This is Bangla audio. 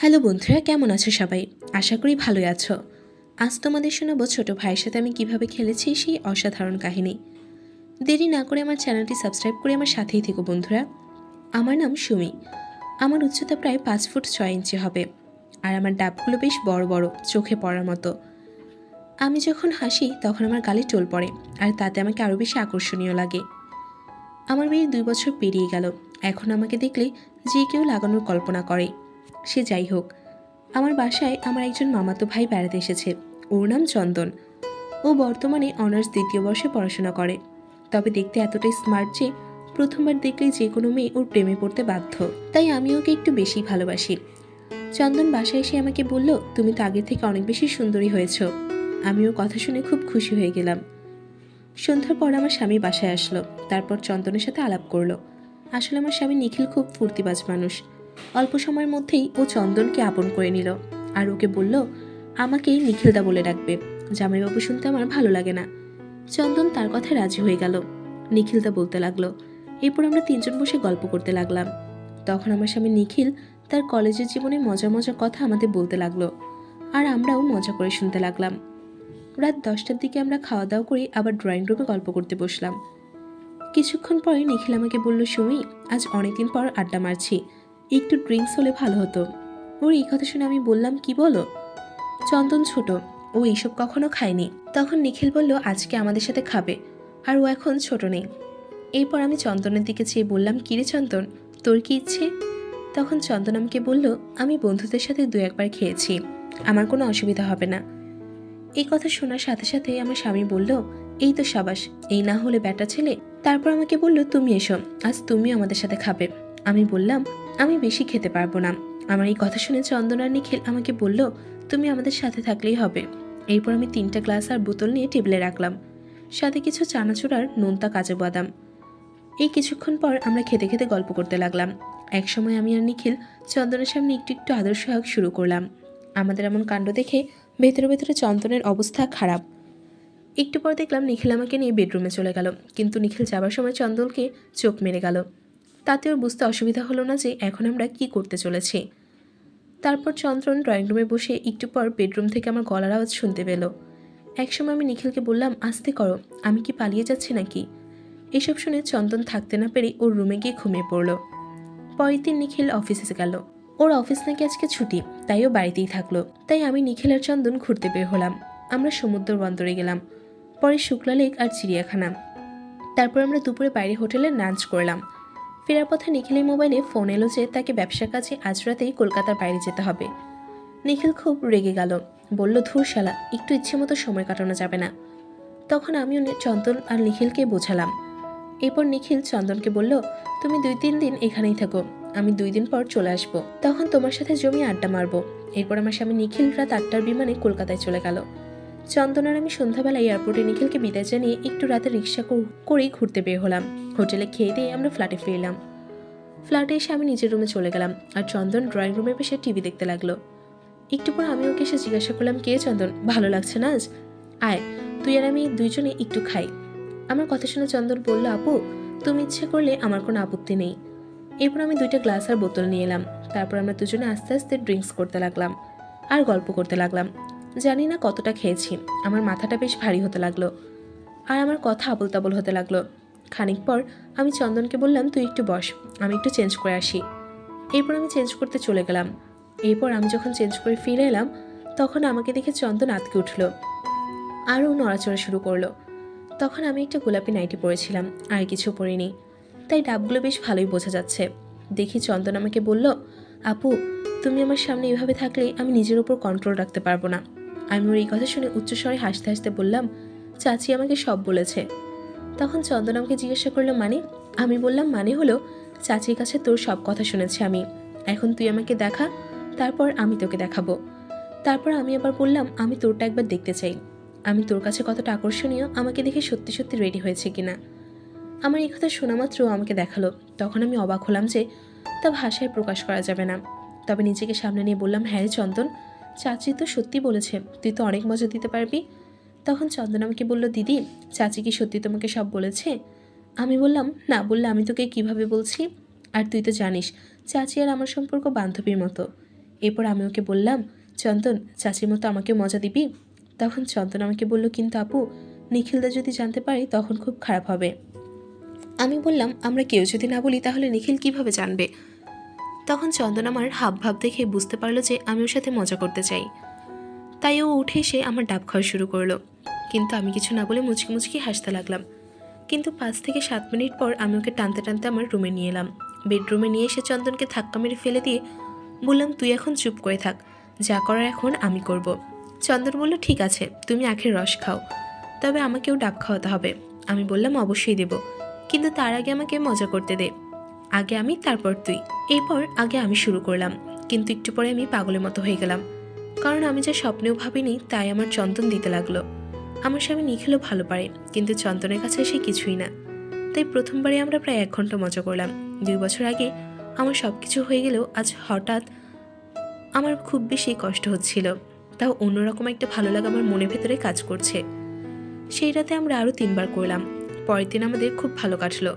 হ্যালো বন্ধুরা, কেমন আছো সবাই? আশা করি ভালোই আছো। আজ তোমাদের শোনাবো ছোটো ভাইয়ের সাথে আমি কীভাবে খেলেছি সেই অসাধারণ কাহিনী। দেরি না করে আমার চ্যানেলটি সাবস্ক্রাইব করে আমার সাথেই থেকো বন্ধুরা। আমার নাম সুমি। আমার উচ্চতা প্রায় পাঁচ ফুট ছয় ইঞ্চি হবে আর আমার ডাবগুলো বেশ বড় বড়, চোখে পড়ার মতো। আমি যখন হাসি তখন আমার গালে টোল পড়ে আর তাতে আমাকে আরও বেশি আকর্ষণীয় লাগে। আমার বিয়ে দুই বছর পেরিয়ে গেল। এখন আমাকে দেখলে যে কেউ লাগানোর কল্পনা করে। সে যাই হোক। আমার বাসায় আমার একজন মামাতো ভাই বেড়াতে এসেছে। ওর নাম চন্দন। ও বর্তমানে অনার্স দ্বিতীয় বর্ষে পড়াশোনা করে। তবে দেখতে এতটাই স্মার্ট যে প্রথমবার দেখলেই যে কোনো মেয়ে ওর প্রেমে পড়তে বাধ্য। তাই আমি ওকে একটু বেশি ভালোবাসি। চন্দন বাসায় এসে আমাকে বলল, তুমি তো আগের থেকে অনেক বেশি সুন্দরী হয়েছ। আমি ওর কথা শুনে খুব খুশি হয়ে গেলাম। সন্ধ্যার পর আমার স্বামী বাসায় আসলো। তারপর চন্দনের সাথে আলাপ করল। আসলে আমার স্বামী নিখিল খুব ফুর্তিবাজ মানুষ। অল্প সময়ের মধ্যেই ও চন্দনকে আপন করে নিল। আর ওকে বলল আমাকেই নিখিলদা বলে ডাকবে। জামাইবাবু শুনতে আমার ভালো লাগে না। চন্দন তার কথায় রাজি হয়ে গেল। নিখিলদা বলতে লাগল, এরপর আমরা তিনজন বসে গল্প করতে লাগলাম। তখন আমার স্বামী নিখিল তার কলেজের জীবনে মজা মজা কথা আমাদের বলতে লাগল, আর আমরাও মজা করে শুনতে লাগলাম। রাত দশটার দিকে আমরা খাওয়া দাওয়া করে আবার ড্রয়িং রুমে গল্প করতে বসলাম। কিছুক্ষণ পরে নিখিল আমাকে বলল, সুমি, আজ অনেকদিন পর আড্ডা মারছি। একটু ড্রিঙ্কস হলে ভালো হতো। ওর এই কথা শুনে আমি বললাম, কি বলো? চন্দন ছোট, ও এইসব কখনো খায়নি। তখন নিখিল বলল, আজকে আমাদের সাথে খাবে। আর ও এখন ছোট নেই। এরপর আমি চন্দনের দিকে চেয়ে বললাম কিরে চন্দন, তোর কি ইচ্ছে? তখন চন্দন আমাকে বলল, আমি বন্ধুদের সাথে দু একবার খেয়েছি, আমার কোনো অসুবিধা হবে না। এই কথা শোনার সাথে সাথে আমার স্বামী বলল, এই তো সাবাস, এই না হলে ব্যাটা ছেলে? তারপর আমাকে বলল, তুমি এসো, আজ তুমি আমাদের সাথে খাবে। আমি বললাম, আমি বেশি খেতে পারব না। আমার এই কথা শুনে চন্দন নিখিল আমাকে বলল, তুমি আমাদের সাথে থাকলেই হবে। এরপর আমি তিনটা গ্লাস আর বোতল নিয়ে টেবিলে রাখলাম। সাথে কিছু চানাচুর আর নোনতা কাজু বাদাম। এই কিছুক্ষণ পর আমরা খেতে খেতে গল্প করতে লাগলাম। একসময় আমি আর নিখিল চন্দনের সামনে একটু একটু আদর্শ হক শুরু করলাম। আমাদের এমন কাণ্ড দেখে ভেতরে ভেতরে চন্দনের অবস্থা খারাপ। একটু পর দেখলাম নিখিল আমাকে নিয়ে বেডরুমে চলে গেল। কিন্তু নিখিল যাবার সময় চন্দনকে চোখ মেরে গেল। তাতে ওর বুঝতে অসুবিধা হলো না যে এখন আমরা কি করতে চলেছি। তারপর চন্দ্রন ড্রয়িং রুমে বসে একটু পর বেডরুম থেকে আমার গলার আওয়াজ শুনতে পেল। একসময় আমি নিখিলকে বললাম, আস্তে করো, আমি কি পালিয়ে যাচ্ছি নাকি? এসব শুনে চন্দন থাকতে না পেরে ওর রুমে গিয়ে ঘুমিয়ে পড়ল। পরের দিন নিখিল অফিসে গেল। ওর অফিস নাকি আজকে ছুটি, তাই ও বাড়িতেই থাকল। তাই আমি নিখিল আর চন্দন ঘুরতে বের হলাম। আমরা সমুদ্র বন্দরে গেলাম, পরে শুক্লা লেক আর চিড়িয়াখানা। তারপর আমরা দুপুরে বাইরে হোটেলে লাঞ্চ করলাম। ফেরার পথে নিখিলের মোবাইলে ফোন এলো যে তাকে ব্যবসার কাজে আজ রাতেই কলকাতার বাইরে যেতে হবে। নিখিল খুব রেগে গেল। বলল, ধুর শালা, একটু ইচ্ছে মতো সময় কাটানো যাবে না। তখন আমি উনি- চন্দন আর নিখিলকে বোঝালাম। এরপর নিখিল চন্দনকে বলল, তুমি দুই তিন দিন এখানেই থাকো, আমি দুই দিন পর চলে আসব। তখন তোমার সাথে জমি আড্ডা মারবো। এরপর আমার স্বামী নিখিল রাত আটটার বিমানে কলকাতায় চলে গেল। চন্দন আর আমি সন্ধ্যাবেলা এয়ারপোর্টে নিখিলকে বিদায় জানিয়ে একটু রাতে রিক্সা কর- করেই ঘুরতে বের হলাম। হোটেলে খেয়ে দিয়ে আমরা ফ্ল্যাটে ফিরলাম। ফ্ল্যাটে এসে আমি নিজের রুমে চলে গেলাম আর চন্দন ড্রয়িং রুমে বসে টিভি দেখতে লাগল। একটু পর আমি ওকে এসে জিজ্ঞাসা করলাম, কে চন্দন? ভালো লাগছে না আজ? আয়, তুই আর আমি দুইজনে একটু খাই। আমার কথা শুনে চন্দন বলল, আপু, তুমি ইচ্ছে করলে আমার কোনো আপত্তি নেই। এরপর আমি দুইটা গ্লাস আর বোতল নিয়ে এলাম। তারপর আমরা দুজনে আস্তে আস্তে ড্রিঙ্কস করতে লাগলাম আর গল্প করতে লাগলাম। জানি না কতটা খেয়েছি। আমার মাথাটা বেশ ভারী হতে লাগল। আর আমার কথা আবল তাবল হতে লাগল। খানিক পর আমি চন্দনকে বললাম, তুই একটু বস, আমি একটু চেঞ্জ করে আসি। এরপর আমি চেঞ্জ করতে চলে গেলাম। এরপর আমি যখন চেঞ্জ করে ফিরে এলাম, তখন আমাকে দেখে চন্দন আতকে উঠল আরও নড়াচড়া শুরু করল। তখন আমি একটা গোলাপি নাইটি পরেছিলাম, আর কিছু পরিনি। তাই ডাবগুলো বেশ ভালোই বোঝা যাচ্ছে। দেখি চন্দন আমাকে বলল, আপু, তুমি আমার সামনে এভাবে থাকলে আমি নিজের উপর কন্ট্রোল রাখতে পারব না। আমি ওর এই কথা শুনে উচ্চস্বরে হাসতে হাসতে বললাম, চাচি আমাকে সব বলেছে। তখন চন্দন আমাকে জিজ্ঞাসা করল মানে? আমি বললাম মানে হলো, চাচির কাছে তোর সব কথা শুনেছি আমি। এখন তুই আমাকে দেখা, তারপর আমি তোকে দেখাবো। তারপর আমি আবার বললাম, আমি তোরটা একবার দেখতে চাই। আমি তোর কাছে কতটা আকর্ষণীয়, আমাকে দেখে সত্যি সত্যি রেডি হয়েছে কিনা? আমার এই কথা শোনা মাত্র আমাকে দেখাল। তখন আমি অবাক হলাম যে, তা ভাষায় প্রকাশ করা যাবে না। তবে নিজেকে সামনে নিয়ে বললাম হ্যাঁ চন্দন চাচি তো সত্যি বলেছে, তুই তো অনেক মজা দিতে পারবি। তখন চন্দন আমাকে বলল, দিদি, চাচি কি সত্যি তোমাকে সব বলেছে? আমি বললাম, না, বললে আমি তোকে কীভাবে বলছি? আর তুই তো জানিস, চাচি আর আমার সম্পর্ক বান্ধবীর মতো। এরপর আমি ওকে বললাম, চন্দন, চাচির মতো আমাকে মজা দিবি? তখন চন্দন আমাকে বলল, কিন্তু আপু নিখিলদা যদি জানতে পারি, তখন খুব খারাপ হবে। আমি বললাম, আমরা কেউ যদি না বলি, তাহলে নিখিল কীভাবে জানবে? তখন চন্দন আমার হাব ভাব দেখে বুঝতে পারল যে আমি ওর সাথে মজা করতে চাই। তাই ও উঠে এসে আমার ডাব খাওয়া শুরু করল। কিন্তু আমি কিছু না বলে মুচকি মুচকি হাসতে লাগলাম। কিন্তু পাঁচ থেকে সাত মিনিট পর আমি ওকে টানতে টানতে আমার রুমে নিয়ে এলাম। বেডরুমে নিয়ে এসে চন্দনকে ধাক্কা মেরে ফেলে দিয়ে বললাম, তুই এখন চুপ করে থাক। যা করার এখন আমি করব। চন্দন বলল, ঠিক আছে, তুমি আখের রস খাও। তবে আমাকেও ডাব খাওয়াতে হবে। আমি বললাম, অবশ্যই দেব। কিন্তু তার আগে আমাকে মজা করতে দে। আগে আমি, তারপর তুই। এরপর আগে আমি শুরু করলাম, কিন্তু একটু পরে আমি পাগলের মতো হয়ে গেলাম। কারণ আমি যা স্বপ্নেও ভাবিনি, তাই আমার চন্দন দিতে লাগল। আমার স্বামী নিখিলও ভালো পারে, কিন্তু চন্দনের কাছে সে কিছুই না। তাই প্রথমবারে আমরা প্রায় এক ঘণ্টা মজা করলাম। দুই বছর আগে আমার সব কিছু হয়ে গেলেও আজ হঠাৎ আমার খুব বেশি কষ্ট হচ্ছিল। তাও অন্যরকম একটা ভালো লাগা আমার মনের ভেতরে কাজ করছে। সেই রাতে আমরা আরও তিনবার করলাম। পরের দিন আমাদের খুব ভালো কাটলো।